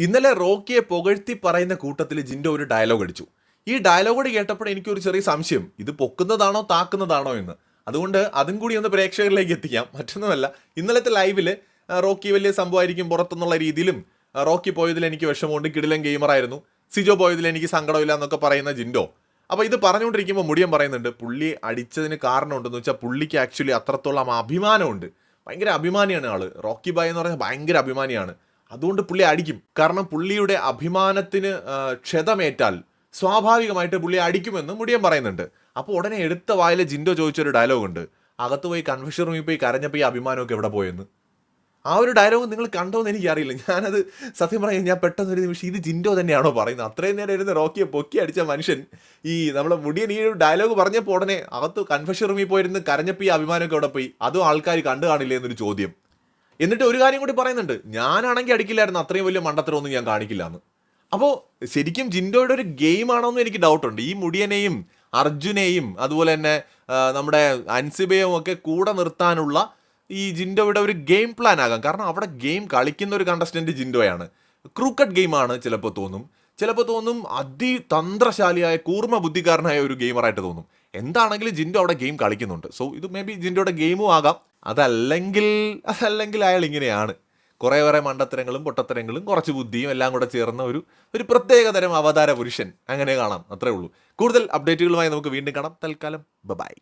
ഇന്നലെ റോക്കിയെ പുകഴ്ത്തി പറയുന്ന കൂട്ടത്തിൽ ജിൻഡോ ഒരു ഡയലോഗ് അടിച്ചു. ഈ ഡയലോഗ് കൂടി കേട്ടപ്പോൾ എനിക്കൊരു ചെറിയ സംശയം. ഇത് പൊക്കുന്നതാണോ താക്കുന്നതാണോ എന്ന്. അതുകൊണ്ട് അതും കൂടി ഒന്ന് പ്രേക്ഷകരിലേക്ക് എത്തിക്കാം. മറ്റൊന്നുമല്ല ഇന്നലത്തെ ലൈവിൽ റോക്കി വലിയ സംഭവമായിരിക്കും പുറത്തുനിന്നുള്ള രീതിയിലും റോക്കി പോയതിൽ എനിക്ക് വിഷമമുണ്ട്. കിടിലൻ ഗെയിമറായിരുന്നു സിജോ പോയതിൽ എനിക്ക് സങ്കടമില്ല എന്നൊക്കെ പറയുന്ന ജിൻഡോ. അപ്പോൾ ഇത് പറഞ്ഞുകൊണ്ടിരിക്കുമ്പോൾ മുടിയൻ പറയുന്നുണ്ട് പുള്ളി അടിച്ചതിന് കാരണമുണ്ടെന്ന് വെച്ചാൽ പുള്ളിക്ക് ആക്ച്വലി അത്രത്തോളം അഭിമാനമുണ്ട്. ഭയങ്കര അഭിമാനിയാണ് ആൾ. റോക്കി ബായ് എന്ന് പറഞ്ഞാൽ ഭയങ്കര അഭിമാനിയാണ്. അതുകൊണ്ട് പുള്ളി അടിക്കും. കാരണം പുള്ളിയുടെ അഭിമാനത്തിന് ക്ഷതമേറ്റാൽ സ്വാഭാവികമായിട്ട് പുള്ളി അടിക്കുമെന്ന് മുടിയൻ പറയുന്നുണ്ട്. അപ്പോൾ ഉടനെ എടുത്ത വായിലെ ജിൻഡോ ചോദിച്ചൊരു ഡയലോഗ് ഉണ്ട്. അകത്ത് പോയി കൺഫ്യൂഷൻ റൂമിൽ പോയി കരഞ്ഞപ്പോൾ ഈ അഭിമാനമൊക്കെ എവിടെ പോയെന്ന്? ആ ഒരു ഡയലോഗ് നിങ്ങൾ കണ്ടോ എന്ന് എനിക്കറിയില്ല. ഞാനത് സത്യം പറയാം ഞാൻ പെട്ടെന്ന് ഒരു നിമിഷം ഇത് ജിൻഡോ തന്നെയാണോ പറയുന്നത്? അത്രയും നേരം ഇരുന്ന് റോക്കിയെ പൊക്കി അടിച്ച മനുഷ്യൻ ഈ നമ്മളെ മുടിയൻ ഈ ഒരു ഡയലോഗ് പറഞ്ഞപ്പോൾ ഉടനെ അകത്ത് കൺഫ്യൂഷൻ റൂമിൽ പോയിരുന്ന് കരഞ്ഞപ്പോൾ ഈ അഭിമാനമൊക്കെ എവിടെ പോയി? അതും ആൾക്കാർ കണ്ടു കാണില്ലേ എന്നൊരു ചോദ്യം. എന്നിട്ട് ഒരു കാര്യം കൂടി പറയുന്നുണ്ട്. ഞാനാണെങ്കിൽ അടിക്കില്ലായിരുന്നു. അത്രയും വലിയ മണ്ടത്തരമൊന്നും ഞാൻ കാണിക്കില്ല എന്ന് അപ്പോൾ ശരിക്കും ജിൻഡോയുടെ ഒരു ഗെയിം ആണോ എന്ന് എനിക്ക് ഡൗട്ടുണ്ട്. ഈ മുടിയനെയും അർജുനെയും അതുപോലെ തന്നെ നമ്മുടെ അൻസിബയും ഒക്കെ കൂടെ നിർത്താനുള്ള ഈ ജിൻഡോയുടെ ഒരു ഗെയിം പ്ലാൻ ആകാം. കാരണം അവിടെ ഗെയിം കളിക്കുന്ന ഒരു കണ്ടസ്റ്റന്റ് ജിൻഡോയാണ്. ക്രൂക്കറ്റ് ഗെയിമാണ് ചിലപ്പോൾ തോന്നും. ചിലപ്പോൾ തോന്നും അതിതന്ത്രശാലിയായ കൂർമ്മ ബുദ്ധിക്കാരനായ ഒരു ഗെയിമറായിട്ട് തോന്നും. എന്താണെങ്കിലും ജിൻഡോ അവിടെ ഗെയിം കളിക്കുന്നുണ്ട്. സോ ഇത് മേ ബി ജിൻഡോയുടെ ഗെയിമും ആകാം. അതല്ലെങ്കിൽ അതല്ലെങ്കിൽ അയാൾ ഇങ്ങനെയാണ്. കുറേ കുറേ മണ്ടത്തരങ്ങളും പൊട്ടത്തരങ്ങളും കുറച്ച് ബുദ്ധിയും എല്ലാം കൂടെ ചേർന്ന ഒരു ഒരു പ്രത്യേകതരം അവതാര പുരുഷൻ. അങ്ങനെ കാണാം. അത്രേ ഉള്ളൂ. കൂടുതൽ അപ്ഡേറ്റുകളുമായി നമുക്ക് വീണ്ടും കാണാം. തൽക്കാലം ബൈ